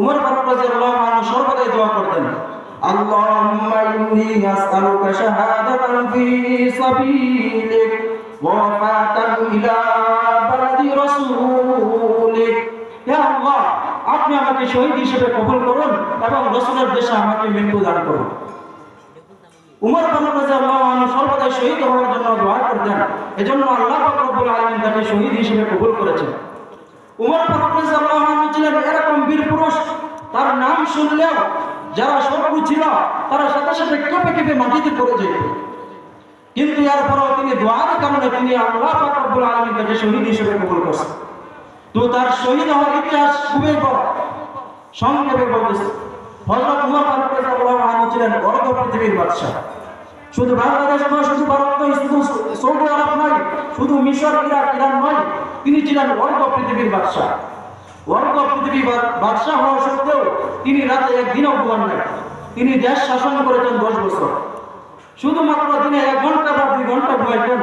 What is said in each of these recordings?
উমর ফারুক রাদিয়াল্লাহু আনহু সর্বদাই দোয়া করতেন, আল্লাহুম্মা ইন্নী আসআলুকা শাহাদাতান ওয়া ইলা বালাদি রাসূলিক। ইয়া আল্লাহ, আপনি আমাকে শহীদ হিসেবে কবুল করুন এবং রাসূলের দেশে আমাকে মৃত্যু দান করুন। উমর ফারুক রাদিয়াল্লাহু আনহু সর্বদাই শহীদ হওয়ার জন্য দোয়া করতেন, এজন্য আল্লাহ পাক রব্বুল আলামিন তাকে শহীদ হিসেবে কবুল করেছেন। উমর ফারুক ছিলেন এরকম বীর পুরুষ, তার নাম শুনলেও যারা শত্রু ছিল, তারা সাথে সাথে কেঁপে কেঁপে মাটিতে পড়ে যেত। কিন্তু এরপরও তিনি দোয়ার কারণে তিনি আল্লাহ পাক রব্বুল আলামিন তাকে শহীদ হিসেবে কবুল করেছেন। তো তার শহীদ হওয়ার ইতিহাস খুবই বড়, সংক্ষেপে বলতেছে। হযরত উমর ফারুক ছিলেন অর্ধ পৃথিবীর বাদশা শুধু বাংলাদেশ নয়, শুধু ভারত নয় শুধু সৌদি আরব নয়, শুধু মিশর, ইরাক, ইরান নয়, তিনি ছিলেন অর্ধ পৃথিবীর বাদশা অর্ধ পৃথিবী বাদশা হওয়া সত্ত্বেও তিনি রাতে একদিনও ঘুমান নাই। তিনি দেশ শাসন করেছেন দশ বছর। শুধুমাত্র দিনে এক ঘণ্টা বা দুই ঘণ্টা ঘুমাইতেন।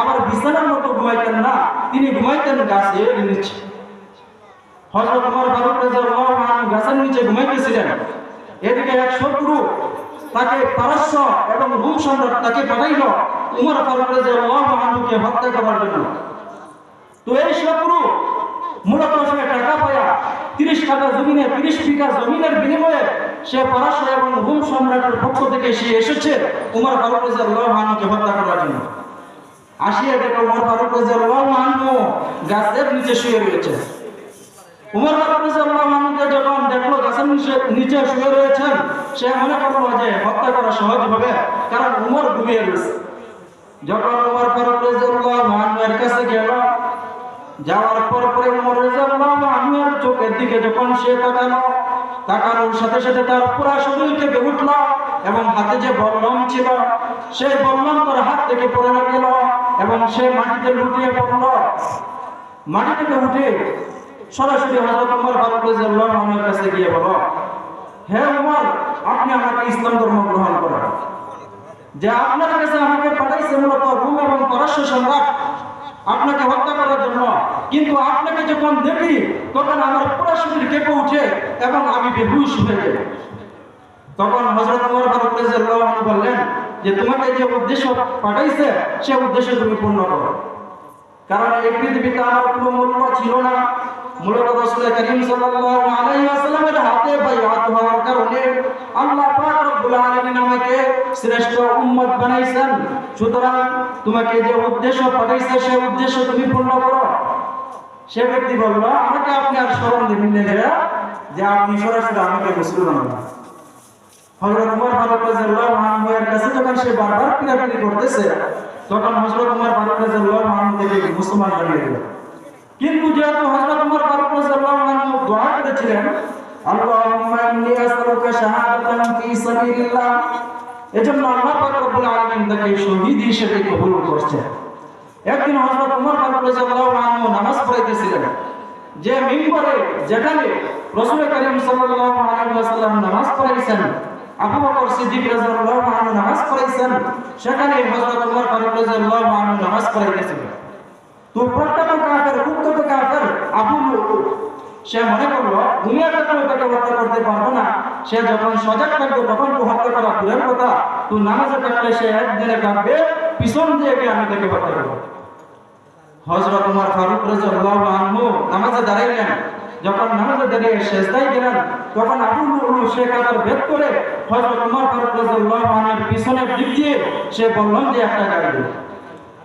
আবার বিছানার মতো ঘুমাইতেন না, তিনি ঘুমাইতেন গাছে নিচে। হযরত ওমর ফারুক গাছের নিচে ঘুমাইতেছিলেন। এদিকে এক শত্রু তাকে পারস্য এবং রোম সম্রাট তাকে পাঠাইল উমর ফারুক আনহুকে হত্যা করার জন্য। তো এই শত্রু মূলত সে টাকা পায়া, তিরিশ টাকা জমিনে, তিরিশ বিঘা জমিনের বিনিময়ে সে পারস্য এবং রোম সম্রাটের পক্ষ থেকে সে এসেছে উমর ফারুক রাদিয়াল্লাহু আনহুকে হত্যা করার জন্য। আসিয়া দেখো উমর ফারুক আনহু গাছের নিচে শুয়ে রয়েছে। উমর ফারুক রাদিয়াল্লাহু আনহুকে যখন দেখল গাছের নিচে শুয়ে রয়েছেন সে মনে করল যে হত্যা করা সহজ হবে, কারণ উমর ঘুমিয়ে রয়েছে যখন উমর ফারুক রাদিয়াল্লাহু আনহু কাছে গেল, যাওয়ার পর পরে উমর রাদিয়াল্লাহু আনহুর চোখের দিকে যখন সে তাকালো, তাকানোর সাথে সাথে তার পুরা শরীর থেকে উঠল এবং হাতে যে বল্লম ছিল, সেই বল্লম তার হাত থেকে পড়ে গেল এবং সে মাটিতে লুটিয়ে পড়ল। মাটি থেকে উঠে সরাসরি হযরত ওমর ফারুক রাদিয়াল্লাহু আনহুর কাছে গিয়ে বলো হে ওমর আপনি আমাকে ইসলাম ধর্ম গ্রহণ করেন। যে আপনার কাছে আমাকে পাঠাইছে মূলত রোম এবং পারস্য সম্রাট, আপনাকে হত্যা করার জন্য। কিন্তু আপনাকে যখন দেখি, তখন আমার পুরো শরীর কেঁপে উঠে এবং আমি বেহুশ হয়ে যাই তখন রাদিয়াল্লাহু বললেন যে, তোমাকে যে উদ্দেশ্য পাঠাইছে, সে উদ্দেশ্য তুমি পূর্ণ করো। কারণ এই পৃথিবীতে আমার কোনো মূল্য ছিল না। মূলত রাসূল করিম সাল্লাল্লাহু আলাইহি ওয়াসাল্লামের হাতে হওয়ার কারণে আল্লাহ পাক রব্বুল আলামিন আমাকে শ্রেষ্ঠ উম্মত বানাইছেন। সুতরাং তোমাকে যে উদ্দেশ্য পাঠাইছে সেই উদ্দেশ্য তুমি পূর্ণ করো। সে ব্যক্তি বলল, আমাকে আপনি আর স্মরণ দিবেন না যে আপনি সরাসরি আমাকে বানান হযরত ওমর ফারুক রাদিয়াল্লাহু আনহু এর কাছে যখন সে বারবার পিরাপিরি করতেছে, তখন হযরত ওমর ফারুক রাদিয়াল্লাহু আনহু মুসলমান বানিয়ে দিল কিন্তু যেহেতু হযরত ওমর ফারুক রাদিয়াল্লাহু আনহু দোয়া করেছিলেন, আল্লাহুম্মা ইন্নী আসআলুকা শাহাদাতান ফি সাবিলিল্লাহ। এজন্য আল্লাহ পাক রব্বুল আলামিন তাকে শহীদ হিসেবে কবুল করছে। একদিন হযরত ওমর ফারুক রাদিয়াল্লাহু আনহু নামাজ পড়াইতেছিলেন। যে মিম্বরে, যেখানে রাসূল করিম সাল্লাল্লাহু আলাইহি ওয়াসাল্লাম নামাজ পড়াইছেন, আবু বকর সিদ্দিক রাদিয়াল্লাহু আনহু নামাজ পড়াইছেন, সেখানে হযরত ওমর ফারুক রাদিয়াল্লাহু আনহু নামাজ পড়াইতেছিলেন। তো প্রত্যেক কাফের কুত্তত কাফের আবু লুলু সে মনে করল দুনিয়াতে তো তাকে হত্যা করতে পারব না। সে যখন সজাগ থাকবে, তখন তো হত্যা করা দূরের কথা তো নামাজে থাকলে সে একদিনে কাঁদবে, পিছন দিয়ে আমি তাকে হত্যা করব। হযরত ওমর ফারুক রাদিয়াল্লাহু আনহু নামাজে দাঁড়াইলেন। যখন নামাজে দাঁড়িয়ে সেজদায় গেলেন, তখন আবু লুলু সে কাতার ভেদ করে হযরত ওমর ফারুক রাদিয়াল্লাহু আনহুর পিছনের দিক সে বললেন যে, একটা গাড়ি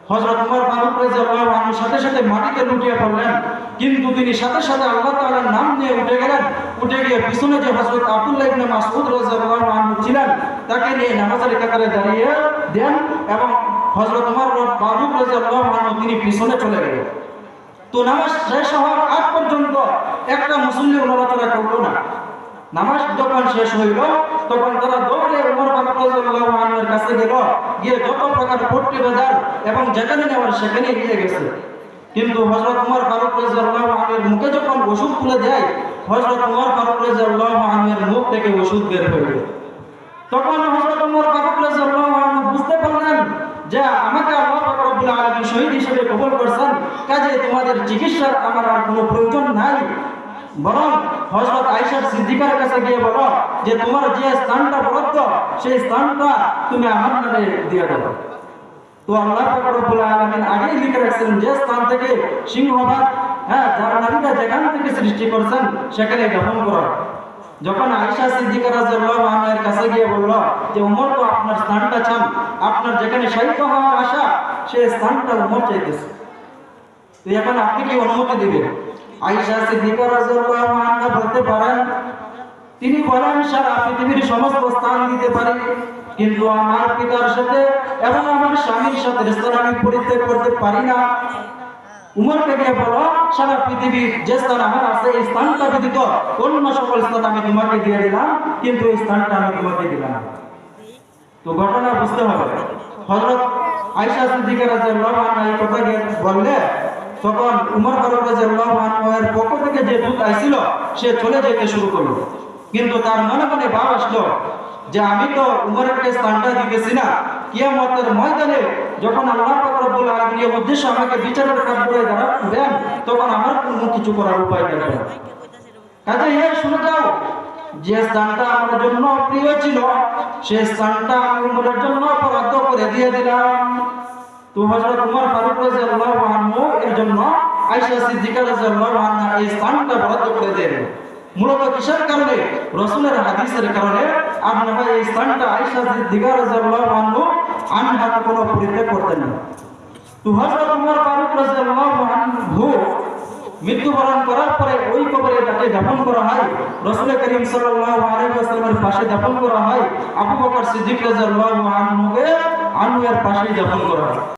দিল হযরত ওমর ফারুক রাদিয়াল্লাহু আনহু সাথে সাথে মাটিতে লুটিয়ে পড়লেন। কিন্তু তিনি সাথে সাথে আল্লাহ তাআলার নাম নিয়ে উঠে গেলেন। উঠে গিয়ে পিছনে যে হযরত আব্দুল্লাহ ইবনে মাসউদ রাদিয়াল্লাহু আনহু ছিলেন, তাকে নিয়ে নামাজের কাতারে দাঁড়িয়ে দেন এবং হযরত ওমর ফারুক রাদিয়াল্লাহু আনহু তিনি পিছনে চলে গেলেন। তো নামাজ শেষ হওয়ার আগ পর্যন্ত একটা মুসল্লি নড়াচড়া করল না। নামাজ যখন শেষ হইল, তখন তারা দৌড়ে উমর ফারুক রাদিয়াল্লাহু আনহুর কাছে গেল। গিয়ে যত প্রকার পট্টি বাজার এবং যেখানে নেওয়ার সেখানে নিয়ে গেছে। কিন্তু হযরত উমর ফারুক রাদিয়াল্লাহু আনহুর মুখে যখন ওষুধ তুলে দেয়, হযরত উমর ফারুক রাদিয়াল্লাহু আনহুর মুখ থেকে ওষুধ বের গেল তখন হযরত উমর ফারুক রাদিয়াল্লাহু আনহু বুঝতে পারলেন যে আমাকে আল্লাহ রব্বুল আলামিন শহীদ হিসেবে কবুল করছেন, কাজে তোমাদের চিকিৎসার আমার আর কোনো প্রয়োজন নাই। বরং হযরত আয়েশা সিদ্দিকার কাছে গিয়ে বলো যে তোমার যে স্থানটা বরাদ্দ, সেই স্থানটা তুমি আমার নামে দিয়ে দাও। তো আল্লাহ রব্বুল আলামিন আগেই লিখে রাখছেন, যে স্থান থেকে সিংহভাগ হ্যাঁ যারা নারীরা যেখান থেকে সৃষ্টি করছেন, সেখানে দাফন করা। যখন আয়েশা সিদ্দিকা রাদিয়াল্লাহু আনহার কাছে গিয়ে বলল যে, উমর তো আপনার স্থানটা চান, আপনার যেখানে শায়িত হওয়ার আশা, সেই স্থানটা উমর চাইতেছে। তো এখন আপনি কি অনুমতি দিবেন? আয়েশা সিদ্দিকা বলতে পারেন, তিনি বলেন, সারা পৃথিবীর সমস্ত স্থান দিতে পারি, কিন্তু আমার পিতার সাথে এবং আমার স্বামীর সাথে স্থান আমি পরিত্যাগ করতে পারি না। উমরকে গিয়ে বলো, সারা পৃথিবীর যে স্থান আমার আছে, এই স্থানটা ব্যতীত অন্য সকল আমি তোমাকে দিয়ে দিলাম, কিন্তু এই স্থানটা আমি তোমাকে দিলাম তো ঘটনা বুঝতে হবে। হযরত আয়েশা সিদ্দিকা রাদিয়াল্লাহু এই কথা বললে তখন উমর ফারুক রাদিয়াল্লাহু আনহু এর পক্ষ থেকে যে দূত আইছিল, সে চলে যেতে শুরু করল। কিন্তু তার মনে মনে ভাব আসলো যে আমি তো উমরের স্থানটা দিতেছি না। কিয়ামতের ময়দানে যখন আল্লাহ পাক রব্বুল আলামিন এর উদ্দেশ্যে আমাকে বিচারের কাজ করে দেন তখন আমার কোনো কিছু করার উপায় থাকবে না কাজে এ শুনে যাও, যে স্থানটা আমার জন্য প্রিয় ছিল সেই স্থানটা আমি উমরের জন্য বরাদ্দ করে দিয়ে দিলাম। এর জন্য স্থানটা করে মূলত কারণে? হাদিসের কারণে এই স্থানটা মৃত্যুবরণ করার পরে ওই কবরে তাকে দাফন করা হয়। রসুল করিম ওয়াসাল্লামের পাশে দাফন করা হয়। আবু বকর সিদ্দিক রাদিয়াল্লাহু আনহুকে আনহু এর পাশে দাফন করা হয়।